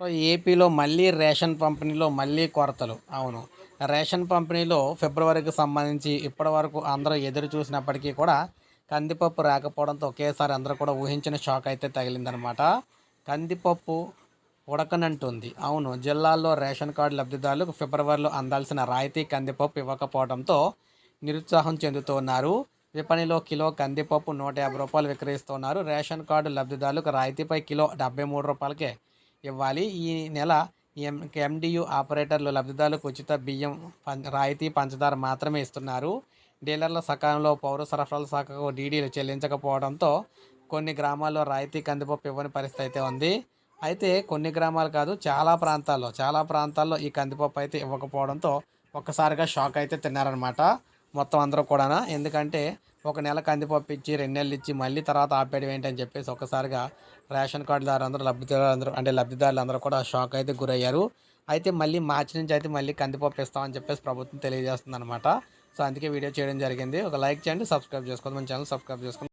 So ఏపీలో మళ్ళీ ration పంపిణీలో మళ్ళీ కొరతలు. అవును. రేషన్ పంపిణీలో ఫిబ్రవరికి సంబంధించి ఇప్పటి వరకు అందరూ ఎదురు చూసినప్పటికీ కూడా కందిపప్పు రాకపోవడంతో ఒకేసారి అందరూ కూడా ఊహించిన షాక్ అయితే తగిలిందనమాట. కందిపప్పు ఉడకనంటుంది. అవును. జిల్లాల్లో రేషన్ కార్డు లబ్ధిదారులకు ఫిబ్రవరిలో అందాల్సిన రాయితీ కందిపప్పు ఇవ్వకపోవడంతో నిరుత్సాహం చెందుతున్నారు విపణిలో కిలో కందిపప్పు నూట యాభై రూపాయలు విక్రయిస్తున్నారు. రేషన్ కార్డు లబ్ధిదారులకు రాయితీపై కిలో డెబ్బై మూడు రూపాయలకే ఇవ్వాలి. ఈ నెల ఎం ఎండియు ఆపరేటర్లు లబ్ధిదారులకు ఉచిత బియ్యం పం- రాయితీ పంచదార మాత్రమే ఇస్తున్నారు. డీలర్ల సకాలంలో పౌర సరఫరాల శాఖకు డీడీలు చెల్లించకపోవడంతో కొన్ని గ్రామాల్లో రాయితీ కందిపప్పు ఇవ్వని పరిస్థితి అయితే ఉంది. అయితే కొన్ని గ్రామాలు కాదు చాలా ప్రాంతాల్లో చాలా ప్రాంతాల్లో ఈ కందిపప్పు అయితే ఇవ్వకపోవడంతో ఒక్కసారిగా షాక్ అయితే తిన్నారనమాట మొత్తం అందరూ కూడా ఎందుకంటే ఒక నెల కందిపప్పు ఇచ్చి రెండు నెలలు ఇచ్చి మళ్ళీ తర్వాత ఆపేయడం ఏంటని చెప్పేసి ఒక్కసారిగా రేషన్ కార్డుదారు అందరూ లబ్ధిదారులు అందరూ అంటే లబ్ధిదారులు అందరూ కూడా షాక్ అయితే గురయ్యారు. అయితే మళ్ళీ మార్చి నుంచి అయితే మళ్ళీ కందిపప్పు ఇస్తామని చెప్పేసి ప్రభుత్వం తెలియజేస్తుంది అనమాట సో అందుకే వీడియో చేయడం జరిగింది. ఒక లైక్ చేయండి సబ్స్క్రైబ్ చేసుకోండి. మన ఛానల్ సబ్స్క్రైబ్ చేసుకోండి.